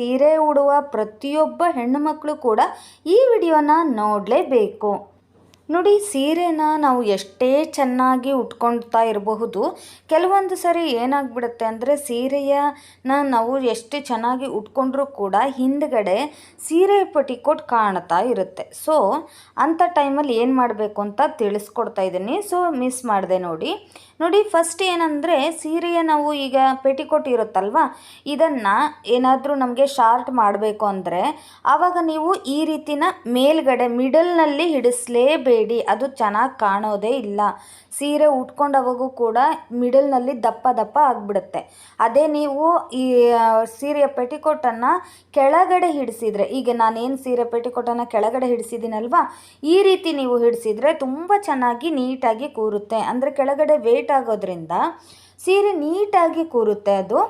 ಸೀರೆ ಉಡುವ ಪ್ರತಿಯೊಬ್ಬ ಹೆಣ್ಣುಮಕ್ಕಳು ಕೂಡ ಈ ವಿಡಿಯೋನ ನೋಡಲೇಬೇಕು. ನೋಡಿ, ಸೀರೆನ ನಾವು ಎಷ್ಟೇ ಚೆನ್ನಾಗಿ ಉಟ್ಕೊಳ್ತಾ ಇರಬಹುದು, ಕೆಲವೊಂದು ಸರಿ ಏನಾಗ್ಬಿಡುತ್ತೆ ಅಂದರೆ ಸೀರೆಯನ್ನ ನಾವು ಎಷ್ಟು ಚೆನ್ನಾಗಿ ಉಟ್ಕೊಂಡ್ರೂ ಕೂಡ ಹಿಂದ್ಗಡೆ ಸೀರೆ ಪಟಿಕೋಟ್ ಕಾಣ್ತಾ ಇರುತ್ತೆ. ಸೊ ಅಂಥ ಟೈಮಲ್ಲಿ ಏನು ಮಾಡಬೇಕು ಅಂತ ತಿಳಿಸ್ಕೊಡ್ತಾ ಇದ್ದೀನಿ. ಸೊ ಮಿಸ್ ಮಾಡಿದೆ ನೋಡಿ. ನೋಡಿ ಫಸ್ಟ್ ಏನಂದರೆ ಸೀರೆಯ ನಾವು ಈಗ ಪೆಟಿಕೋಟ್ ಇರುತ್ತಲ್ವ, ಇದನ್ನು ಏನಾದರೂ ನಮಗೆ ಶಾರ್ಟ್ ಮಾಡಬೇಕು ಅಂದರೆ ಆವಾಗ ನೀವು ಈ ರೀತಿನ ಮೇಲ್ಗಡೆ ಮಿಡಲ್ನಲ್ಲಿ ಹಿಡಿಸ್ಲೇಬೇಡಿ ಅದು ಚೆನ್ನಾಗಿ ಕಾಣೋದೇ ಇಲ್ಲ. ಸೀರೆ ಉಟ್ಕೊಂಡವಾಗೂ ಕೂಡ ಮಿಡಲ್ನಲ್ಲಿ ದಪ್ಪ ದಪ್ಪ ಆಗಿಬಿಡುತ್ತೆ. ಅದೇ ನೀವು ಈ ಸೀರೆಯ ಪೆಟಿಕೋಟನ್ನು ಕೆಳಗಡೆ ಹಿಡಿಸಿದರೆ, ಈಗ ನಾನೇನು ಸೀರೆ ಪೆಟಿಕೋಟನ್ನು ಕೆಳಗಡೆ ಹಿಡಿಸಿದ್ದೀನಲ್ವಾ? ಈ ರೀತಿ ನೀವು ಹಿಡಿಸಿದರೆ ತುಂಬ ಚೆನ್ನಾಗಿ ನೀಟಾಗಿ ಕೂರುತ್ತೆ. ಅಂದರೆ ಕೆಳಗಡೆ ವೇಟ್ ಆಗೋದ್ರಿಂದ ಸೀರೆ ನೀಟಾಗಿ ಕೂರುತ್ತೆ ಅದು.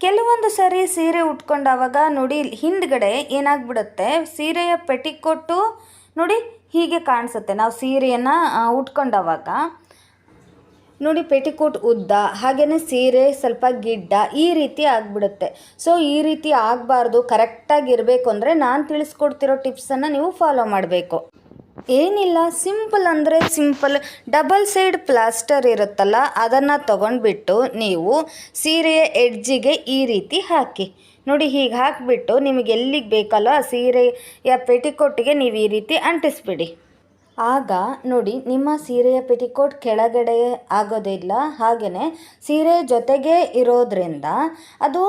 ಕೆಲವೊಂದು ಸರಿ ಸೀರೆ ಉಟ್ಕೊಂಡಾವಾಗ ನೋಡಿ ಹಿಂದ್ಗಡೆ ಏನಾಗ್ಬಿಡುತ್ತೆ, ಸೀರೆಯ ಪೆಟಿಕೋಟು ನೋಡಿ ಹೀಗೆ ಕಾಣಿಸುತ್ತೆ. ನಾವು ಸೀರೆಯನ್ನು ಉಟ್ಕೊಂಡವಾಗ. ನೋಡಿ ಪೆಟಿಕೋಟ್ ಉದ್ದ ಹಾಗೆಯೇ ಸೀರೆ, ಸ್ವಲ್ಪ ಗಿಡ್ಡ, ಈ ರೀತಿ ಆಗಿಬಿಡುತ್ತೆ. ಸೊ ಈ ರೀತಿ ಆಗಬಾರ್ದು ಕರೆಕ್ಟಾಗಿ ಇರಬೇಕು ಅಂದರೆ ನಾನು ತಿಳಿಸ್ಕೊಡ್ತಿರೋ ಟಿಪ್ಸನ್ನು ನೀವು ಫಾಲೋ ಮಾಡಬೇಕು. ಏನಿಲ್ಲ, ಸಿಂಪಲ್ ಅಂದರೆ ಸಿಂಪಲ್, ಡಬಲ್ ಸೈಡ್ ಪ್ಲಾಸ್ಟರ್ ಇರುತ್ತಲ್ಲ, ಅದನ್ನು ತಗೊಂಡ್ಬಿಟ್ಟು ನೀವು ಸೀರೆಯ ಎಡ್ಜಿಗೆ ಈ ರೀತಿ ಹಾಕಿ. ನೋಡಿ, ಹೀಗೆ ಹಾಕಿಬಿಟ್ಟು ನಿಮಗೆ ಎಲ್ಲಿಗೆ ಬೇಕಲ್ಲ ಆ ಸೀರೆಯ ಪೆಟಿಕೋಟಿಗೆ ನೀವು ಈ ರೀತಿ ಅಂಟಿಸ್ಬಿಡಿ. ಆಗ ನೋಡಿ, ನಿಮ್ಮ ಸೀರೆಯ ಪೆಟಿಕೋಟ್ ಕೆಳಗಡೆ ಆಗೋದಿಲ್ಲ ಹಾಗೆಯೇ ಸೀರೆ ಜೊತೆಗೆ ಇರೋದ್ರಿಂದ ಅದು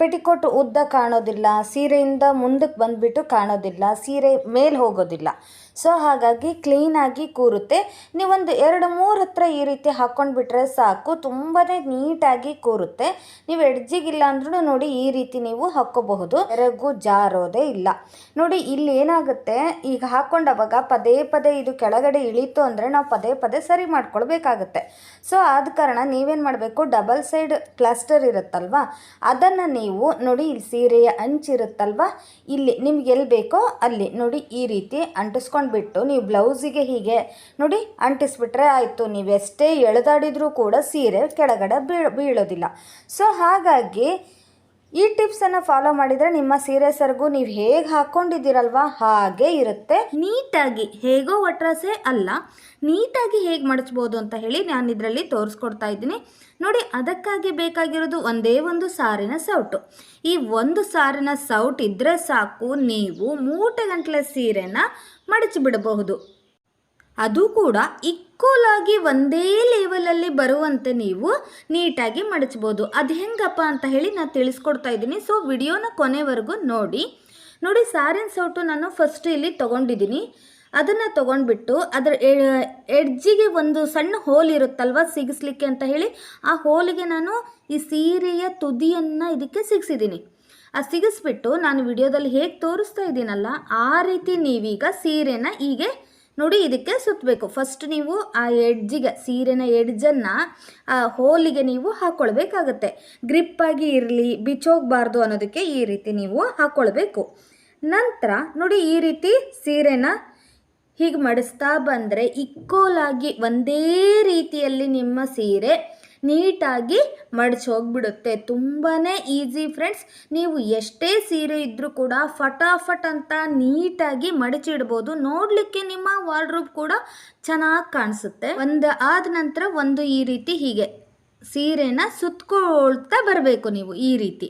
ಪೆಟಿಕೋಟ್ ಉದ್ದ ಕಾಣೋದಿಲ್ಲ, ಸೀರೆಯಿಂದ ಮುಂದಕ್ಕೆ ಬಂದುಬಿಟ್ಟು ಕಾಣೋದಿಲ್ಲ, ಸೀರೆ ಮೇಲೆ ಹೋಗೋದಿಲ್ಲ. ಸೊ ಹಾಗಾಗಿ ಕ್ಲೀನಾಗಿ ಕೂರುತ್ತೆ. ನೀವೊಂದು ಎರಡು ಮೂರು ಹತ್ರ ಈ ರೀತಿ ಹಾಕ್ಕೊಂಡ್ಬಿಟ್ರೆ ಸಾಕು ತುಂಬಾ ನೀಟಾಗಿ ಕೂರುತ್ತೆ. ನೀವು ಎಡ್ಜಿಗಿಲ್ಲ ಅಂದ್ರೂ ನೋಡಿ ಈ ರೀತಿ ನೀವು ಹಾಕ್ಕೋಬಹುದು. ಎರಗು ಜಾರೋದೇ ಇಲ್ಲ. ನೋಡಿ, ಇಲ್ಲಿ ಏನಾಗುತ್ತೆ? ಈಗ ಹಾಕ್ಕೊಂಡವಾಗ ಪದೇ ಪದೇ ಇದು ಕೆಳಗಡೆ ಇಳೀತು ಅಂದರೆ ನಾವು ಪದೇ ಪದೇ ಸರಿ ಮಾಡ್ಕೊಳ್ಬೇಕಾಗತ್ತೆ. ಸೊ ಆದ ಕಾರಣ ನೀವೇನು ಮಾಡಬೇಕು? ಡಬಲ್ ಸೈಡ್ ಕ್ಲಸ್ಟರ್ ಇರುತ್ತಲ್ವಾ? ಅದನ್ನು ನೀವು ನೋಡಿ, ಇಲ್ಲಿ ಸೀರೆಯ ಅಂಚಿರುತ್ತಲ್ವ? ಇಲ್ಲಿ ನಿಮ್ಗೆ ಎಲ್ಲಿ ಬೇಕೋ ಅಲ್ಲಿ ನೋಡಿ, ಈ ರೀತಿ ಅಂಟಿಸ್ಕೊಂಡ್ಬಿಟ್ಟು ನೀವು ಬ್ಲೌಸಿಗೆ ಹೀಗೆ ನೋಡಿ, ಅಂಟಿಸ್ಬಿಟ್ರೆ ಆಯಿತು. ನೀವೆಷ್ಟೇ ಎಳೆದಾಡಿದರೂ ಕೂಡ ಸೀರೆ ಕೆಳಗಡೆ ಬೀಳ್, ಬೀಳೋದಿಲ್ಲ. ಸೊ ಹಾಗಾಗಿ ಈ ಟಿಪ್ಸನ್ನು ಫಾಲೋ ಮಾಡಿದರೆ ನಿಮ್ಮ ಸೀರೆ ಸೆರಗು ನೀವು ಹೇಗೆ ಹಾಕ್ಕೊಂಡಿದ್ದೀರಲ್ವಾ ಹಾಗೆ ಇರುತ್ತೆ. ನೀಟಾಗಿ ಹೇಗೋ ಒಟ್ರಾಸೆ ಅಲ್ಲ, ನೀಟಾಗಿ ಹೇಗೆ ಮಡಚ್ಬೋದು ಅಂತ ಹೇಳಿ ನಾನು ಇದರಲ್ಲಿ ತೋರಿಸ್ಕೊಡ್ತಾ ಇದ್ದೀನಿ. ನೋಡಿ, ಅದಕ್ಕಾಗಿ ಬೇಕಾಗಿರೋದು ಒಂದೇ ಒಂದು ಸಾರಿನ ಸೌಟು. ಈ ಒಂದು ಸಾರಿನ ಸೌಟ್ ಇದ್ದರೆ ಸಾಕು, ನೀವು ಮೂಟೆ ಗಂಟಲೆ ಸೀರೆನ ಮಡಚಿಬಿಡಬಹುದು. ಅದು ಕೂಡ ಈಕ್ವಲ್ ಆಗಿ ಒಂದೇ ಲೆವೆಲಲ್ಲಿ ಬರುವಂತೆ ನೀವು ನೀಟಾಗಿ ಮಡಚ್ಬೋದು. ಅದು ಹೆಂಗಪ್ಪ ಅಂತ ಹೇಳಿ ನಾನು ತಿಳಿಸ್ಕೊಡ್ತಾ ಇದ್ದೀನಿ. ಸೊ ವಿಡಿಯೋನ ಕೊನೆವರೆಗೂ ನೋಡಿ. ನೋಡಿ ಸಾರಿನ ಸೌಟು ನಾನು ಫಸ್ಟ್ ಇಲ್ಲಿ ತೊಗೊಂಡಿದ್ದೀನಿ. ಅದನ್ನು ತೊಗೊಂಡ್ಬಿಟ್ಟು ಅದರ ಎಡ್ಜಿಗೆ ಒಂದು ಸಣ್ಣ ಹೋಲ್ ಇರುತ್ತಲ್ವ ಸಿಗಿಸ್ಲಿಕ್ಕೆ ಅಂತ ಹೇಳಿ, ಆ ಹೋಲಿಗೆ ನಾನು ಈ ಸೀರೆಯ ತುದಿಯನ್ನು ಇದಕ್ಕೆ ಸಿಗಿಸಿದ್ದೀನಿ. ಆ ಸಿಗಿಸ್ಬಿಟ್ಟು ನಾನು ವಿಡಿಯೋದಲ್ಲಿ ಹೇಗೆ ತೋರಿಸ್ತಾ ಇದ್ದೀನಲ್ಲ, ಆ ರೀತಿ ನೀವೀಗ ಸೀರೆನ ಹೀಗೆ ನೋಡಿ ಇದಕ್ಕೆ ಸುತ್ತಬೇಕು ಫಸ್ಟ್ ನೀವು ಆ ಎಡ್ಜಿಗೆ ಸೀರೆನ ಎಡ್ಜನ್ನು ಆ ಹೋಲಿಗೆ ನೀವು ಹಾಕ್ಕೊಳ್ಬೇಕಾಗತ್ತೆ ಗ್ರಿಪ್ಪಾಗಿ ಇರಲಿ, ಬಿಚ್ಚೋಗಬಾರ್ದು ಅನ್ನೋದಕ್ಕೆ ಈ ರೀತಿ ನೀವು ಹಾಕ್ಕೊಳ್ಬೇಕು ನಂತರ ನೋಡಿ ಈ ರೀತಿ ಸೀರೆನ ಹೀಗೆ ಮಡಿಸ್ತಾ ಬಂದರೆ ಇಕ್ಕೋಲಾಗಿ ಒಂದೇ ರೀತಿಯಲ್ಲಿ ನಿಮ್ಮ ಸೀರೆ ನೀಟಾಗಿ ಮಡಚಿ ಹೋಗ್ಬಿಡುತ್ತೆ. ತುಂಬಾ ಈಸಿ ಫ್ರೆಂಡ್ಸ್. ನೀವು ಎಷ್ಟೇ ಸೀರೆ ಇದ್ದರೂ ಕೂಡ ಫಟಾಫಟ್ ಅಂತ ನೀಟಾಗಿ ಮಡಚಿಡ್ಬೋದು. ನೋಡಲಿಕ್ಕೆ ನಿಮ್ಮ ವಾರ್ಡ್ರೂಬ್ ಕೂಡ ಚೆನ್ನಾಗಿ ಕಾಣಿಸುತ್ತೆ. ಒಂದು ಆದ ನಂತರ ಒಂದು ಈ ರೀತಿ ಹೀಗೆ ಸೀರೆನ ಸುತ್ಕೊಳ್ತಾ ಬರಬೇಕು ನೀವು ಈ ರೀತಿ.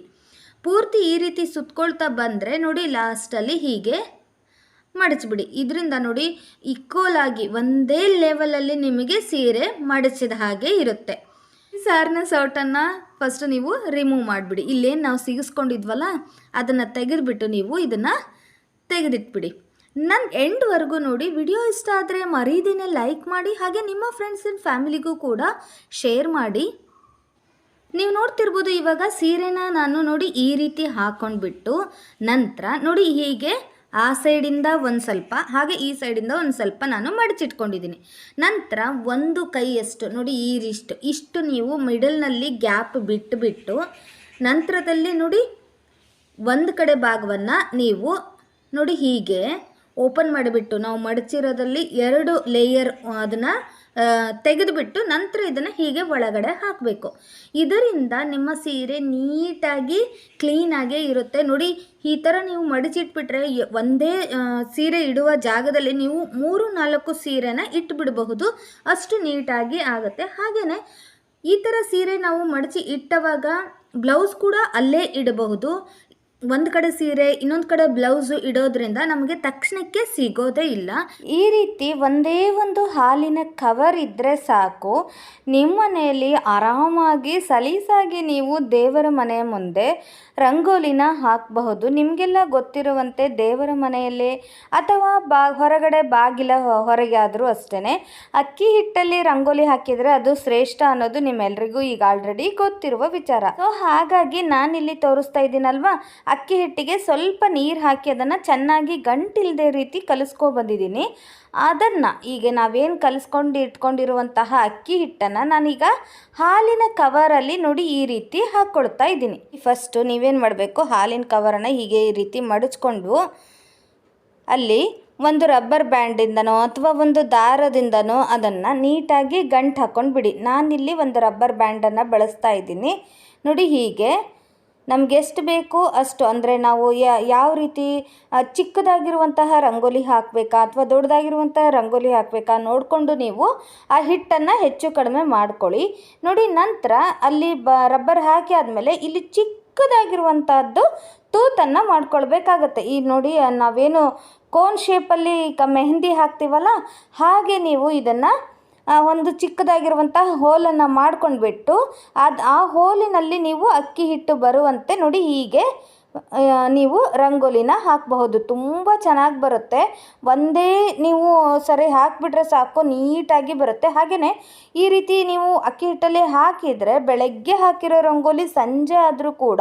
ಪೂರ್ತಿ ಈ ರೀತಿ ಸುತ್ಕೊಳ್ತಾ ಬಂದರೆ ನೋಡಿ ಲಾಸ್ಟಲ್ಲಿ ಹೀಗೆ ಮಡಚಿಬಿಡಿ. ಇದರಿಂದ ನೋಡಿ ಈಕ್ವಲ್ ಆಗಿ ಒಂದೇ ಲೆವೆಲಲ್ಲಿ ನಿಮಗೆ ಸೀರೆ ಮಡಚಿದ ಹಾಗೆ ಇರುತ್ತೆ. ಸಾರಿನ ಸೌಟನ್ನು ಫಸ್ಟ್ ನೀವು ರಿಮೂವ್ ಮಾಡಿಬಿಡಿ. ಇಲ್ಲೇನು ನಾವು ಸಿಗಿಸ್ಕೊಂಡಿದ್ವಲ್ಲ, ಅದನ್ನು ತೆಗೆದುಬಿಟ್ಟು ನೀವು ಇದನ್ನು ತೆಗೆದಿಟ್ಬಿಡಿ. ನನ್ನ ಎಂಡ್ವರೆಗೂ ನೋಡಿ, ವಿಡಿಯೋ ಇಷ್ಟ ಆದರೆ ಮರೀದಿನೇ ಲೈಕ್ ಮಾಡಿ, ಹಾಗೆ ನಿಮ್ಮ ಫ್ರೆಂಡ್ಸ್ ಆ್ಯಂಡ್ ಫ್ಯಾಮಿಲಿಗೂ ಕೂಡ ಶೇರ್ ಮಾಡಿ. ನೀವು ನೋಡ್ತಿರ್ಬೋದು ಇವಾಗ ಸೀರೆನ ನಾನು ನೋಡಿ ಈ ರೀತಿ ಹಾಕ್ಕೊಂಡ್ಬಿಟ್ಟು ನಂತರ ನೋಡಿ ಹೀಗೆ ಆ ಸೈಡಿಂದ ಒಂದು ಸ್ವಲ್ಪ, ಹಾಗೆ ಈ ಸೈಡಿಂದ ಒಂದು ಸ್ವಲ್ಪ ನಾನು ಮಡಚಿಟ್ಕೊಂಡಿದ್ದೀನಿ. ನಂತರ ಒಂದು ಕೈಯಷ್ಟು, ನೋಡಿ ಈ ಇಷ್ಟು ಇಷ್ಟು ನೀವು ಮಿಡಲ್ನಲ್ಲಿ ಗ್ಯಾಪ್ ಬಿಟ್ಟು ಬಿಟ್ಟು ನಂತರದಲ್ಲಿ ನೋಡಿ ಒಂದು ಕಡೆ ಭಾಗವನ್ನು ನೀವು ನೋಡಿ ಹೀಗೆ ಓಪನ್ ಮಾಡಿಬಿಟ್ಟು, ನಾವು ಮಡಚಿರೋದಲ್ಲಿ ಎರಡು ಲೇಯರ್ ಅದನ್ನು ತೆಗೆದುಬಿಟ್ಟು ನಂತರ ಇದನ್ನು ಹೀಗೆ ಒಳಗಡೆ ಹಾಕಬೇಕು. ಇದರಿಂದ ನಿಮ್ಮ ಸೀರೆ ನೀಟಾಗಿ ಕ್ಲೀನಾಗೇ ಇರುತ್ತೆ. ನೋಡಿ, ಈ ಥರ ನೀವು ಮಡಚಿಟ್ಬಿಟ್ರೆ ಒಂದೇ ಸೀರೆ ಇಡುವ ಜಾಗದಲ್ಲಿ ನೀವು ಮೂರು, ನಾಲ್ಕು ಸೀರೆನ ಇಟ್ಬಿಡಬಹುದು. ಅಷ್ಟು ನೀಟಾಗಿ ಆಗುತ್ತೆ. ಹಾಗೆಯೇ ಈ ಥರ ಸೀರೆ ನಾವು ಮಡಚಿ ಇಟ್ಟವಾಗ ಬ್ಲೌಸ್ ಕೂಡ ಅಲ್ಲೇ ಇಡಬಹುದು. ಒಂದು ಕಡೆ ಸೀರೆ, ಇನ್ನೊಂದು ಕಡೆ ಬ್ಲೌಸು ಇಡೋದ್ರಿಂದ ನಮಗೆ ತಕ್ಷಣಕ್ಕೆ ಸಿಗೋದೇ ಇಲ್ಲ. ಈ ರೀತಿ ಒಂದೇ ಒಂದು ಹಾಲಿನ ಕವರ್ ಇದ್ದರೆ ಸಾಕು. ನಿಮ್ಮ ಮನೆಯಲ್ಲಿ ಆರಾಮಾಗಿ, ಸಲೀಸಾಗಿ ನೀವು ದೇವರ ಮನೆಯ ಮುಂದೆ ರಂಗೋಲಿನ ಹಾಕಬಹುದು. ನಿಮಗೆಲ್ಲ ಗೊತ್ತಿರುವಂತೆ ದೇವರ ಮನೆಯಲ್ಲಿ ಅಥವಾ ಬಾ, ಹೊರಗಡೆ ಬಾಗಿಲ ಹೊ- ಹೊರಗೆ ಆದರೂ ಅಷ್ಟೇ ಅಕ್ಕಿ ಹಿಟ್ಟಲ್ಲಿ ರಂಗೋಲಿ ಹಾಕಿದರೆ ಅದು ಶ್ರೇಷ್ಠ ಅನ್ನೋದು ನಿಮ್ಮೆಲ್ಲರಿಗೂ ಈಗ ಆಲ್ರೆಡಿ ಗೊತ್ತಿರುವ ವಿಚಾರ. ಸೊ ಹಾಗಾಗಿ ನಾನಿಲ್ಲಿ ತೋರಿಸ್ತಾ ಇದ್ದೀನಲ್ವಾ? ಅಕ್ಕಿ ಹಿಟ್ಟಿಗೆ ಸ್ವಲ್ಪ ನೀರು ಹಾಕಿ ಅದನ್ನು ಚೆನ್ನಾಗಿ ಗಂಟಿಲ್ಲದೆ ರೀತಿ ಕಲಿಸ್ಕೊ ಬಂದಿದ್ದೀನಿ. ಅದನ್ನು ಈಗ ನಾವೇನು ಕಲಿಸ್ಕೊಂಡು ಇಟ್ಕೊಂಡಿರುವಂತಹ ಅಕ್ಕಿ ಹಿಟ್ಟನ್ನು ನಾನೀಗ ಹಾಲಿನ ಕವರಲ್ಲಿ ನೋಡಿ ಈ ರೀತಿ ಹಾಕ್ಕೊಳ್ತಾ ಇದ್ದೀನಿ. ಫಸ್ಟು ನೀವೇನು ಮಾಡಬೇಕು? ಹಾಲಿನ ಕವರನ್ನು ಹೀಗೆ ಈ ರೀತಿ ಮಡಚ್ಕೊಂಡು ಅಲ್ಲಿ ಒಂದು ರಬ್ಬರ್ ಬ್ಯಾಂಡಿಂದನೋ ಅಥವಾ ಒಂದು ದಾರದಿಂದನೋ ಅದನ್ನು ನೀಟಾಗಿ ಗಂಟು ಹಾಕ್ಕೊಂಡು ಬಿಡಿ. ನಾನಿಲ್ಲಿ ಒಂದು ರಬ್ಬರ್ ಬ್ಯಾಂಡನ್ನು ಬಳಸ್ತಾ ಇದ್ದೀನಿ. ನೋಡಿ ಹೀಗೆ ನಮ್ಗೆ ಎಷ್ಟು ಬೇಕು ಅಷ್ಟು, ಅಂದರೆ ನಾವು ಯಾವ ರೀತಿ ಚಿಕ್ಕದಾಗಿರುವಂತಹ ರಂಗೋಲಿ ಹಾಕಬೇಕಾ ಅಥವಾ ದೊಡ್ಡದಾಗಿರುವಂತಹ ರಂಗೋಲಿ ಹಾಕಬೇಕಾ ನೋಡಿಕೊಂಡು ನೀವು ಆ ಹಿಟ್ಟನ್ನು ಹೆಚ್ಚು ಕಡಿಮೆ ಮಾಡ್ಕೊಳ್ಳಿ. ನೋಡಿ, ನಂತರ ಅಲ್ಲಿ ಬ, ರಬ್ಬರ್ ಹಾಕಿ ಆದಮೇಲೆ ಇಲ್ಲಿ ಚಿಕ್ಕದಾಗಿರುವಂಥದ್ದು ತೂತನ್ನು ಮಾಡ್ಕೊಳ್ಬೇಕಾಗತ್ತೆ. ಈ ನೋಡಿ, ನಾವೇನು ಕೋನ್ ಶೇಪಲ್ಲಿ ಈಗ ಮೆಹಂದಿ ಹಾಕ್ತೀವಲ್ಲ, ಹಾಗೆ ನೀವು ಇದನ್ನು ಒಂದು ಚಿಕ್ಕದಾಗಿರುವಂತಹ ಹೋಲನ್ನು ಮಾಡ್ಕೊಂಡ್ಬಿಟ್ಟು ಅದು ಆ ಹೋಲಿನಲ್ಲಿ ನೀವು ಅಕ್ಕಿ ಹಿಟ್ಟು ಬರುವಂತೆ ನೋಡಿ ಹೀಗೆ ನೀವು ರಂಗೋಲಿನ ಹಾಕಬಹುದು. ತುಂಬ ಚೆನ್ನಾಗಿ ಬರುತ್ತೆ. ಒಂದೇ ನೀವು ಸರಿ ಹಾಕಿಬಿಟ್ರೆ ಸಾಕು, ನೀಟಾಗಿ ಬರುತ್ತೆ. ಹಾಗೆಯೇ ಈ ರೀತಿ ನೀವು ಅಕ್ಕಿ ಹಿಟ್ಟಲ್ಲಿ ಹಾಕಿದರೆ, ಬೆಳಗ್ಗೆ ಹಾಕಿರೋ ರಂಗೋಲಿ ಸಂಜೆ ಆದರೂ ಕೂಡ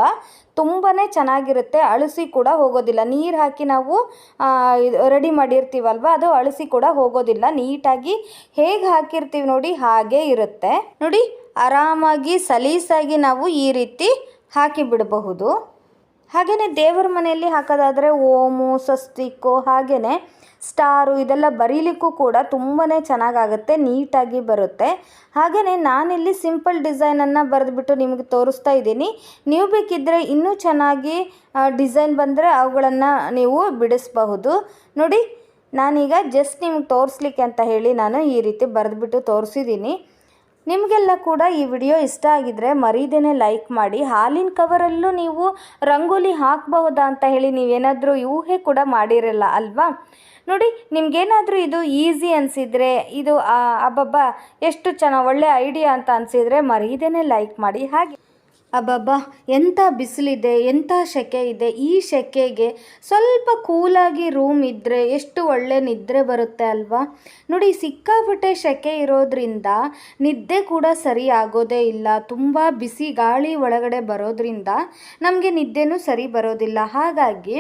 ತುಂಬಾ ಚೆನ್ನಾಗಿರುತ್ತೆ. ಅಳಿಸಿ ಕೂಡ ಹೋಗೋದಿಲ್ಲ. ನೀರು ಹಾಕಿ ನಾವು ರೆಡಿ ಮಾಡಿರ್ತೀವಲ್ವ, ಅದು ಅಳಿಸಿ ಕೂಡ ಹೋಗೋದಿಲ್ಲ. ನೀಟಾಗಿ ಹೇಗೆ ಹಾಕಿರ್ತೀವಿ ನೋಡಿ, ಹಾಗೇ ಇರುತ್ತೆ. ನೋಡಿ, ಆರಾಮಾಗಿ, ಸಲೀಸಾಗಿ ನಾವು ಈ ರೀತಿ ಹಾಕಿ ಬಿಡಬಹುದು. ಹಾಗೆಯೇ ದೇವರ ಮನೆಯಲ್ಲಿ ಹಾಕೋದಾದರೆ ಓಮು ಸ್ವಸ್ತಿಕ್ಕು ಹಾಗೆಯೇ ಸ್ಟಾರು ಇದೆಲ್ಲ ಬರೀಲಿಕ್ಕೂ ಕೂಡ ತುಂಬಾ ಚೆನ್ನಾಗಾಗುತ್ತೆ, ನೀಟಾಗಿ ಬರುತ್ತೆ. ಹಾಗೆಯೇ ನಾನಿಲ್ಲಿ ಸಿಂಪಲ್ ಡಿಸೈನನ್ನು ಬರೆದುಬಿಟ್ಟು ನಿಮಗೆ ತೋರಿಸ್ತಾ ಇದ್ದೀನಿ. ನೀವು ಬೇಕಿದ್ದರೆ ಇನ್ನೂ ಚೆನ್ನಾಗಿ ಡಿಸೈನ್ ಬಂದರೆ ಅವುಗಳನ್ನು ನೀವು ಬಿಡಿಸಬಹುದು. ನೋಡಿ, ನಾನೀಗ ಜಸ್ಟ್ ನಿಮ್ಗೆ ತೋರಿಸ್ಲಿಕ್ಕೆ ಅಂತ ಹೇಳಿ ನಾನು ಈ ರೀತಿ ಬರೆದ್ಬಿಟ್ಟು ತೋರಿಸಿದ್ದೀನಿ. ನಿಮಗೆಲ್ಲ ಕೂಡ ಈ ವಿಡಿಯೋ ಇಷ್ಟ ಆಗಿದ್ರೆ ಮರೀದೇನೆ ಲೈಕ್ ಮಾಡಿ. ಹಾಲಿನ ಕವರಲ್ಲೂ ನೀವು ರಂಗೋಲಿ ಹಾಕಬಹುದಾ ಅಂತ ಹೇಳಿ ನೀವೇನಾದರೂ ಊಹೆ ಕೂಡ ಮಾಡಿರಲ್ಲ ಅಲ್ವಾ? ನೋಡಿ, ನಿಮಗೇನಾದರೂ ಇದು ಈಸಿ ಅನಿಸಿದರೆ, ಇದು ಅಬ್ಬಬ್ಬ, ಎಷ್ಟು ಚೆನ್ನ ಒಳ್ಳೆ ಐಡಿಯಾ ಅಂತ ಅನಿಸಿದರೆ ಮರೀದೇನೆ ಲೈಕ್ ಮಾಡಿ. ಹಾಗೆ. ಅಬ್ಬಬ್ಬಾ ಎಂಥ ಬಿಸಿಲಿದೆ ಎಂಥ ಸೆಕೆ ಇದೆ, ಈ ಸೆಕೆಗೆ ಸ್ವಲ್ಪ ಕೂಲಾಗಿ ರೂಮ್ ಇದ್ದರೆ ಎಷ್ಟು ಒಳ್ಳೆ ನಿದ್ರೆ ಬರುತ್ತೆ ಅಲ್ವಾ? ನೋಡಿ, ಸಿಕ್ಕಾಪಟ್ಟೆ ಸೆಕೆ ಇರೋದ್ರಿಂದ ನಿದ್ದೆ ಕೂಡ ಸರಿ ಆಗೋದೇ ಇಲ್ಲ. ತುಂಬ ಬಿಸಿ ಗಾಳಿ ಒಳಗಡೆ ಬರೋದ್ರಿಂದ ನಮಗೆ ನಿದ್ದೆನೂ ಸರಿ ಬರೋದಿಲ್ಲ. ಹಾಗಾಗಿ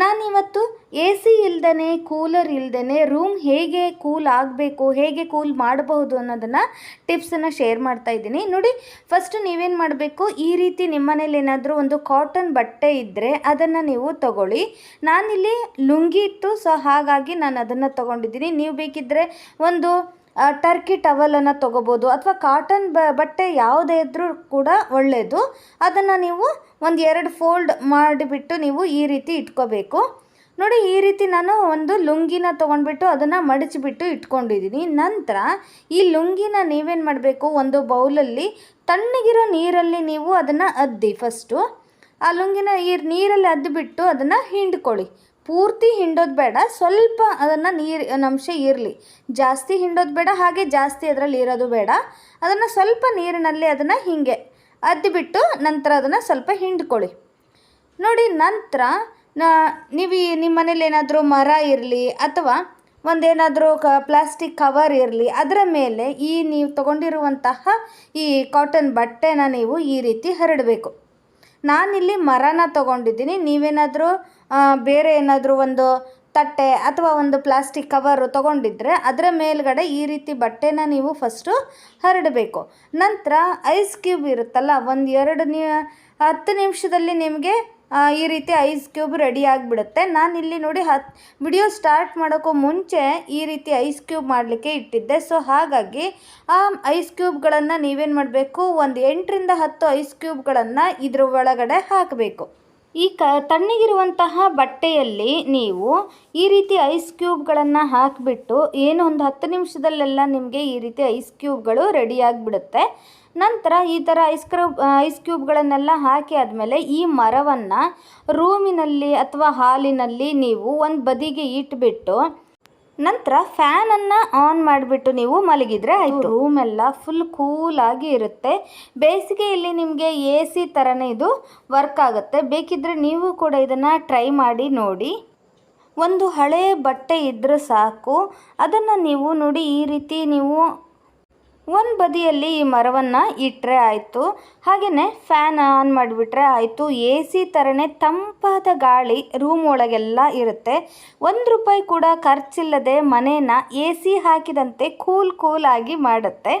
ನಾನಿವತ್ತು ಎ ಸಿ ಇಲ್ದೇ ಕೂಲರ್ ಇಲ್ದೇ ರೂಮ್ ಹೇಗೆ ಕೂಲ್ ಆಗಬೇಕು, ಹೇಗೆ ಕೂಲ್ ಮಾಡಬಹುದು ಅನ್ನೋದನ್ನು ಟಿಪ್ಸನ್ನು ಶೇರ್ ಮಾಡ್ತಾ ಇದ್ದೀನಿ. ನೋಡಿ ಫಸ್ಟ್ ನೀವೇನು ಮಾಡಬೇಕು? ಈ ರೀತಿ ನಿಮ್ಮನೇಲಿ ಏನಾದರೂ ಒಂದು ಕಾಟನ್ ಬಟ್ಟೆ ಇದ್ದರೆ ಅದನ್ನು ನೀವು ತಗೊಳ್ಳಿ. ನಾನಿಲ್ಲಿ ಲುಂಗಿ ಇತ್ತು ಸೊ ಹಾಗಾಗಿ ನಾನು ಅದನ್ನು ತಗೊಂಡಿದ್ದೀನಿ. ನೀವು ಬೇಕಿದ್ದರೆ ಒಂದು ಟರ್ಕಿ ಟವಲನ್ನು ತೊಗೋಬೋದು, ಅಥವಾ ಕಾಟನ್ ಬಟ್ಟೆ ಯಾವುದೇ ಇದ್ರೂ ಕೂಡ ಒಳ್ಳೆಯದು ಅದನ್ನು ನೀವು ಒಂದು ಎರಡು ಫೋಲ್ಡ್ ಮಾಡಿಬಿಟ್ಟು ನೀವು ಈ ರೀತಿ ಇಟ್ಕೋಬೇಕು. ನೋಡಿ, ಈ ರೀತಿ ನಾನು ಒಂದು ಲುಂಗಿನ ತೊಗೊಂಡ್ಬಿಟ್ಟು ಅದನ್ನು ಮಡಚಿಬಿಟ್ಟು ಇಟ್ಕೊಂಡಿದ್ದೀನಿ ನಂತರ ಈ ಲುಂಗಿನ ನೀವೇನು ಮಾಡಬೇಕು? ಒಂದು ಬೌಲಲ್ಲಿ ತಣ್ಣಗಿರೋ ನೀರಲ್ಲಿ ನೀವು ಅದನ್ನು ಅದ್ದಿ ಫಸ್ಟು ಆ ಲುಂಗಿನ ಈ ನೀರಲ್ಲಿ ಅದ್ದುಬಿಟ್ಟು ಅದನ್ನು ಹಿಂಡ್ಕೊಳ್ಳಿ. ಪೂರ್ತಿ ಹಿಂಡೋದು ಬೇಡ. ಸ್ವಲ್ಪ ಅದನ್ನು ನೀರು ಅಂಶ ಇರಲಿ. ಜಾಸ್ತಿ ಹಿಂಡೋದು ಬೇಡ, ಹಾಗೆ ಜಾಸ್ತಿ ಅದರಲ್ಲಿ ಇರೋದು ಬೇಡ. ಅದನ್ನು ಸ್ವಲ್ಪ ನೀರಿನಲ್ಲಿ ಅದನ್ನು ಹೀಗೆ ಅದ್ದಿಬಿಟ್ಟು ನಂತರ ಅದನ್ನು ಸ್ವಲ್ಪ ಹಿಂಡ್ಕೊಳ್ಳಿ. ನೋಡಿ ನಂತರ ನೀವು ನಿಮ್ಮ ಮನೇಲಿ ಏನಾದರೂ ಮರ ಇರಲಿ ಅಥವಾ ಒಂದೇನಾದರೂ ಕ, ಪ್ಲಾಸ್ಟಿಕ್ ಕವರ್ ಇರಲಿ, ಅದರ ಮೇಲೆ ಈ ನೀವು ತಗೊಂಡಿರುವಂತಹ ಈ ಕಾಟನ್ ಬಟ್ಟೆನ ನೀವು ಈ ರೀತಿ ಹರಡಬೇಕು. ನಾನಿಲ್ಲಿ ಮರನ ತಗೊಂಡಿದ್ದೀನಿ, ನೀವೇನಾದರೂ ಬೇರೆ ಏನಾದರೂ ಒಂದು ತಟ್ಟೆ ಅಥವಾ ಒಂದು ಪ್ಲಾಸ್ಟಿಕ್ ಕವರು ತೊಗೊಂಡಿದ್ರೆ ಅದರ ಮೇಲ್ಗಡೆ ಈ ರೀತಿ ಬಟ್ಟೆನ ನೀವು ಫಸ್ಟು ಹರಡಬೇಕು. ನಂತರ ಐಸ್ ಕ್ಯೂಬ್ ಇರುತ್ತಲ್ಲ, ಒಂದು ಎರಡು ನಿ ಹತ್ತು ನಿಮಿಷದಲ್ಲಿ ನಿಮಗೆ ಈ ರೀತಿ ಐಸ್ ಕ್ಯೂಬ್ ರೆಡಿ ಆಗಿಬಿಡುತ್ತೆ. ನಾನು ಇಲ್ಲಿ ನೋಡಿ ಹತ್ ವಿಡಿಯೋ ಸ್ಟಾರ್ಟ್ ಮಾಡೋಕ್ಕೂ ಮುಂಚೆ ಈ ರೀತಿ ಐಸ್ ಕ್ಯೂಬ್ ಮಾಡಲಿಕ್ಕೆ ಇಟ್ಟಿದ್ದೆ. ಸೊ ಹಾಗಾಗಿ ಆ ಐಸ್ ಕ್ಯೂಬ್ಗಳನ್ನು ನೀವೇನು ಮಾಡಬೇಕು? ಒಂದು ಎಂಟರಿಂದ ಹತ್ತು ಐಸ್ ಕ್ಯೂಬ್ಗಳನ್ನು ಇದ್ರ ಒಳಗಡೆ ಹಾಕಬೇಕು. ಈ ಕ, ತಣ್ಣಗಿರುವಂತಹ ಬಟ್ಟೆಯಲ್ಲಿ ನೀವು ಈ ರೀತಿ ಐಸ್ ಕ್ಯೂಬ್ಗಳನ್ನು ಹಾಕಿಬಿಟ್ಟು ಏನು ಒಂದು ಹತ್ತು ನಿಮಿಷದಲ್ಲೆಲ್ಲ ನಿಮಗೆ ಈ ರೀತಿ ಐಸ್ ಕ್ಯೂಬ್ಗಳು ರೆಡಿ ಆಗಿಬಿಡುತ್ತೆ. ನಂತರ ಈ ಥರ ಐಸ್ ಕ್ರೂಬ್ ಐಸ್ ಕ್ಯೂಬ್ಗಳನ್ನೆಲ್ಲ ಹಾಕಿ ಆದಮೇಲೆ ಈ ಮರವನ್ನು ರೂಮಿನಲ್ಲಿ ಅಥವಾ ಹಾಲಿನಲ್ಲಿ ನೀವು ಒಂದು ಬದಿಗೆ ಇಟ್ಬಿಟ್ಟು ನಂತರ ಫ್ಯಾನನ್ನು ಆನ್ ಮಾಡಿಬಿಟ್ಟು ನೀವು ಮಲಗಿದರೆ ಆಯಿತು. ರೂಮ್ ಎಲ್ಲ ಫುಲ್ ಕೂಲಾಗಿ ಇರುತ್ತೆ. ಬೇಸಿಗೆಯಲ್ಲಿ ನಿಮಗೆ ಎ ಸಿ ಥರನೇ ಇದು ವರ್ಕ್ ಆಗುತ್ತೆ. ಬೇಕಿದ್ದರೆ ನೀವು ಕೂಡ ಇದನ್ನು ಟ್ರೈ ಮಾಡಿ ನೋಡಿ. ಒಂದು ಹಳೆಯ ಬಟ್ಟೆ ಇದ್ದರೆ ಸಾಕು. ಅದನ್ನು ನೀವು ನೋಡಿ ಈ ರೀತಿ ನೀವು ಒಂದು ಬದಿಯಲ್ಲಿ ಈ ಮರವನ್ನು ಇಟ್ಟರೆ ಆಯಿತು. ಹಾಗೆಯೇ ಫ್ಯಾನ್ ಆನ್ ಮಾಡಿಬಿಟ್ರೆ ಆಯಿತು. ಎ ಸಿ ಥರನೇ ತಂಪಾದ ಗಾಳಿ ರೂಮ್ ಒಳಗೆಲ್ಲ ಇರುತ್ತೆ. ಒಂದು ರೂಪಾಯಿ ಕೂಡ ಖರ್ಚಿಲ್ಲದೆ ಮನೇನ ಎ ಸಿ ಹಾಕಿದಂತೆ ಕೂಲ್ ಕೂಲ್ ಆಗಿ ಮಾಡುತ್ತೆ.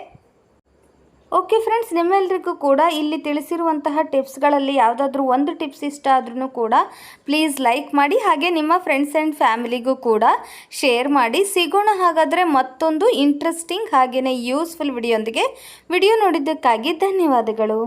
ಓಕೆ ಫ್ರೆಂಡ್ಸ್ ನಿಮ್ಮೆಲ್ರಿಗೂ ಕೂಡ ಇಲ್ಲಿ ತಿಳಿಸಿರುವಂತಹ ಟಿಪ್ಸ್ಗಳಲ್ಲಿ ಯಾವುದಾದ್ರೂ ಒಂದು ಟಿಪ್ಸ್ ಇಷ್ಟ ಆದ್ರೂ ಕೂಡ ಪ್ಲೀಸ್ ಲೈಕ್ ಮಾಡಿ, ಹಾಗೆ ನಿಮ್ಮ ಫ್ರೆಂಡ್ಸ್ ಆ್ಯಂಡ್ ಫ್ಯಾಮಿಲಿಗೂ ಕೂಡ ಶೇರ್ ಮಾಡಿ. ಸಿಗೋಣ ಹಾಗಾದರೆ ಮತ್ತೊಂದು ಇಂಟ್ರೆಸ್ಟಿಂಗ್ ಹಾಗೆಯೇ ಯೂಸ್ಫುಲ್ ವಿಡಿಯೋಂದಿಗೆ ವಿಡಿಯೋ ನೋಡಿದ್ದಕ್ಕಾಗಿ ಧನ್ಯವಾದಗಳು.